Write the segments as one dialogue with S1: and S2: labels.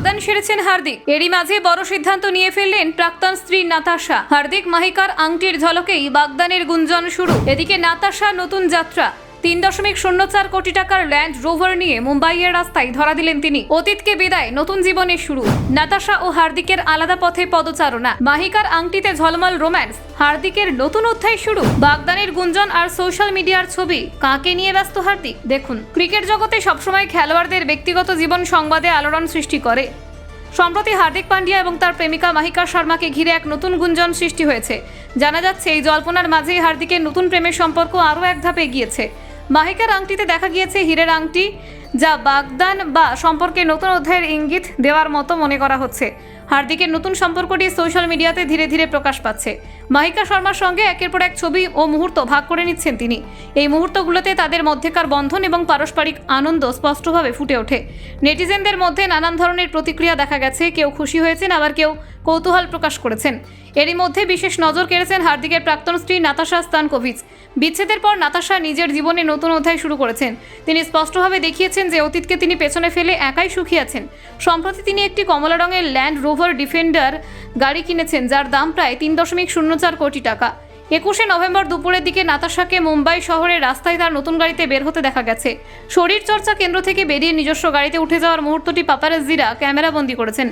S1: বাগদান সেরেছেন হার্দিক। এরই মাঝে বড় সিদ্ধান্ত নিয়ে ফেললেন প্রাক্তন স্ত্রী নাতাশা। হার্দিক মাহিকার আংটির ঝলকেই বাগদানের গুঞ্জন শুরু। এদিকে নাতাশা নতুন যাত্রা। তিন দশমিক শূন্য চার কোটি টাকার ল্যান্ড রোভার নিয়ে মুম্বাইয়ের রাস্তায় ধরা দিলেন তিনি। অতীতকে বিদায়, নতুন জীবনের শুরু। নাতাশা ও হার্দিকের আলাদা পথে পদচারণা। মাহিকার আংটিতে ঝলমল রোম্যান্স। হার্দিকের নতুন অধ্যায় শুরু। বাগদানের গুঞ্জন আর সোশ্যাল মিডিয়ার ছবি। কাকে নিয়ে ব্যস্ত হার্দিক? দেখুন। ক্রিকেট জগতে সবসময় খেলোয়াড়দের ব্যক্তিগত জীবন সংবাদে আলোড়ন সৃষ্টি করে। সম্প্রতি হার্দিক পান্ডিয়া এবং তার প্রেমিকা মাহিকা শর্মাকে ঘিরে এক নতুন গুঞ্জন সৃষ্টি হয়েছে। জানা যাচ্ছে, এই জল্পনার মাঝেই হার্দিকের নতুন প্রেমের সম্পর্ক আরও এক ধাপ এগিয়েছে। মাহিকার আংটিতে দেখা গিয়েছে হীরের আংটি। যা বাগদান বা সম্পর্কে নতুন অধ্যায়ের ইঙ্গিত দেওয়ার মতো মনে করা হচ্ছে। হার্দিকের নতুন সম্পর্কটি সোশ্যাল মিডিয়াতে ধীরে ধীরে প্রকাশ পাচ্ছে। মাহিকা শর্মার সঙ্গে একের পর এক ছবি ও মুহূর্ত ভাগ করে নিচ্ছেন তিনি। এই মুহূর্তগুলোতে তাদের মধ্যেকার বন্ধন এবং পারস্পরিক আনন্দ স্পষ্টভাবে ফুটে ওঠে। নেটিজেনদের মধ্যে নানান ধরনের প্রতিক্রিয়া দেখা গেছে, কেউ খুশি হয়েছেন, আবার কেউ কৌতূহল প্রকাশ করেছেন। এরই মধ্যে বিশেষ নজর কেড়েছেন হার্দিকের প্রাক্তন স্ত্রী নাতাশা স্তানকোভিচ। বিচ্ছেদের পর নাতাশা নিজের জীবনে নতুন অধ্যায় শুরু করেছেন। তিনি স্পষ্টভাবে দেখিয়েছেন যে অতীতকে তিনি পেছনে ফেলে একাই সুখী আছেন। সম্প্রতি তিনি একটি কমলা রঙের ল্যান্ড রোভার ডিফেন্ডার গাড়ি কিনেছেন, যার দাম প্রায় তিন দশমিক শূন্য চার কোটি টাকা। একুশে নভেম্বর দুপুরের দিকে নাতাশাকে মুম্বাই শহরের রাস্তায় তার নতুন গাড়িতে বের হতে দেখা গেছে। শরীর চর্চা কেন্দ্র থেকে বেরিয়ে নিজস্ব গাড়িতে উঠে যাওয়ার মুহূর্তটি পাপারাজিরা ক্যামেরাবন্দি করেছেন।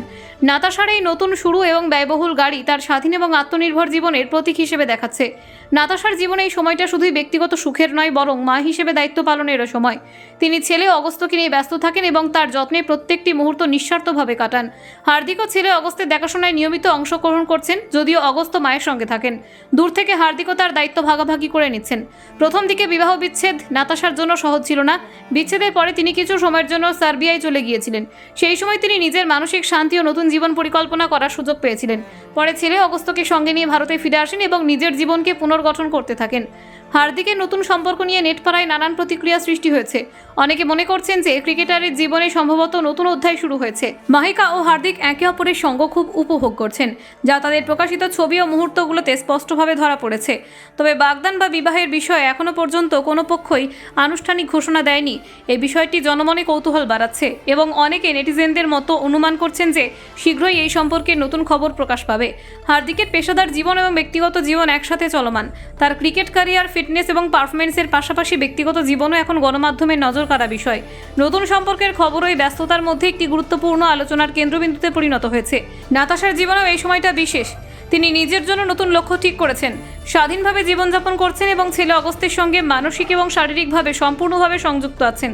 S1: নাতাশার এই নতুন শুরু এবং ব্যয়বহুল গাড়ি তার স্বাধীন এবং আত্মনির্ভর জীবনের প্রতীক হিসেবে দেখাচ্ছে। নাতাশার জীবনে এই সময়টা শুধুই ব্যক্তিগত সুখের নয়, বরং মা হিসেবে দায়িত্ব পালনেরও সময়। তিনি ছেলে অগস্তকে নিয়ে ব্যস্ত থাকেন এবং তার যত্নে প্রত্যেকটি মুহূর্ত নিঃস্বার্থভাবে কাটান। হার্দিকও ছেলে অগস্তের দেখাশোনায় নিয়মিত অংশগ্রহণ করছেন, যদিও অগস্ত মায়ের সঙ্গে থাকেন। দূর থেকে হার্দিকও তার দায়িত্ব ভাগাভাগি করে নিচ্ছেন। প্রথম দিকে বিবাহ বিচ্ছেদ নাতাশার জন্য সহজ ছিল না। বিচ্ছেদের পরে তিনি কিছু সময়ের জন্য সার্বিয়ায় চলে গিয়েছিলেন। সেই সময় তিনি নিজের মানসিক শান্তি ও নতুন জীবন পরিকল্পনা করার সুযোগ পেয়েছিলেন। পরে ছেলে অগস্তকে সঙ্গে নিয়ে ভারতে ফিরে আসেন এবং নিজের জীবনকে পুনর্গঠন করতে থাকেন। হার্দিকের নতুন সম্পর্ক নিয়ে নেটপাড়ায় নানান প্রতিক্রিয়া সৃষ্টি হয়েছে। অনেকে মনে করছেন যে ক্রিকেটারের জীবনে সম্ভবত নতুন অধ্যায় শুরু হয়েছে। মাহিকা ও হার্দিক একে অপরের সঙ্গ খুব উপভোগ করছেন, যা তাদের প্রকাশিত ছবি ও মুহূর্তগুলোতে স্পষ্টভাবে ধরা পড়েছে। তবে বাগদান বা বিবাহের বিষয়ে এখনও পর্যন্ত কোনো পক্ষই আনুষ্ঠানিক ঘোষণা দেয়নি। এই বিষয়টি জনমনে কৌতূহল বাড়াচ্ছে এবং অনেকে নেটিজেনদের মতো অনুমান করছেন যে শীঘ্রই এই সম্পর্কে নতুন খবর প্রকাশ পাবে। হার্দিকের পেশাদার জীবন এবং ব্যক্তিগত জীবন একসাথে চলমান। তার ক্রিকেট ক্যারিয়ার, ফিটনেস এবং পারফরমেন্সের পাশাপাশি ব্যক্তিগত জীবনও এখন গণমাধ্যমের নজর কাড়া বিষয়। নতুন সম্পর্কের খবর ওই ব্যস্ততার মধ্যে একটি গুরুত্বপূর্ণ আলোচনার কেন্দ্রবিন্দুতে পরিণত হয়েছে। নাতাশার জীবনেও এই সময়টা বিশেষ। তিনি নিজের জন্য নতুন লক্ষ্য ঠিক করেছেন। স্বাধীনভাবে জীবনযাপন করছেন এবং ছেলে অগস্তের সঙ্গে মানসিক এবং শারীরিকভাবে সম্পূর্ণভাবে সংযুক্ত আছেন।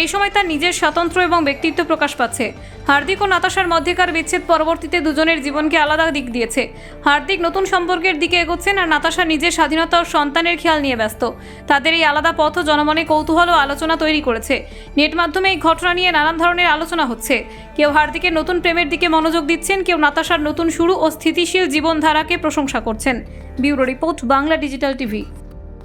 S1: এই সময় তার নিজের স্বাতন্ত্র্য এবং ব্যক্তিত্ব প্রকাশ পাচ্ছে। হার্দিক ও নাতাশার মধ্যেকার বিচ্ছেদ পরবর্তীতে দুজনের জীবনকে আলাদা দিক দিয়েছে। হার্দিক নতুন সম্পর্কের দিকে এগোচ্ছেন আর নাতাশা নিজের স্বাধীনতা ও সন্তানের খেয়াল নিয়ে ব্যস্ত। তাদের এই আলাদা পথ জনমনে কৌতূহল ও আলোচনা তৈরি করেছে। নেট মাধ্যমে এই ঘটনা নিয়ে নানান ধরনের আলোচনা হচ্ছে। কেউ হার্দিকের নতুন প্রেমের দিকে মনোযোগ দিচ্ছেন, কেউ নাতাশার নতুন শুরু ও স্থিতিশীল জীবনধারাকে প্রশংসা করছেন। Bureau report Bangla digital TV.